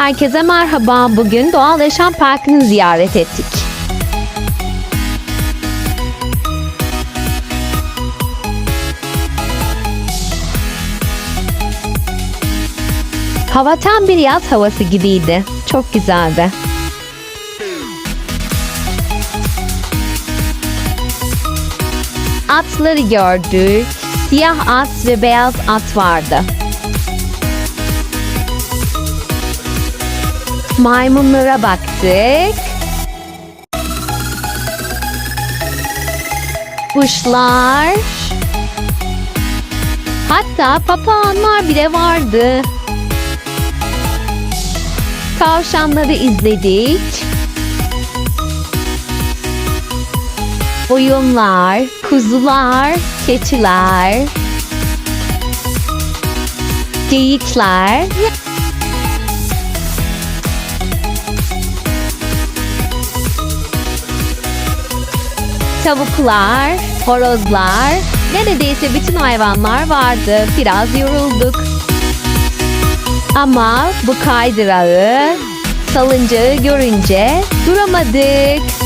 Herkese merhaba. Bugün Doğal Yaşam Parkı'nı ziyaret ettik. Hava tam bir yaz havası gibiydi. Çok güzeldi. Atları gördük. Siyah at ve beyaz at vardı. Maymunlara baktık. Kuşlar. Hatta papağanlar bile vardı. Tavşanları izledik. Oyunlar, kuzular, keçiler, geyikler Tavuklar, horozlar, neredeyse bütün hayvanlar vardı. Biraz yorulduk. Ama bu kaydırağı, salıncağı görünce duramadık.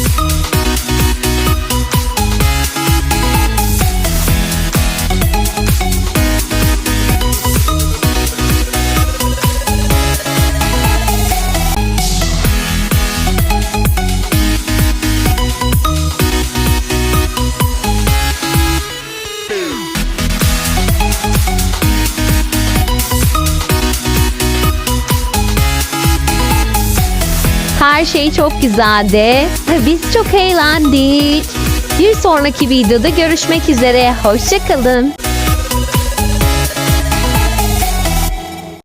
Her şey çok güzeldi. ve Biz çok eğlendik. Bir sonraki videoda görüşmek üzere. Hoşçakalın.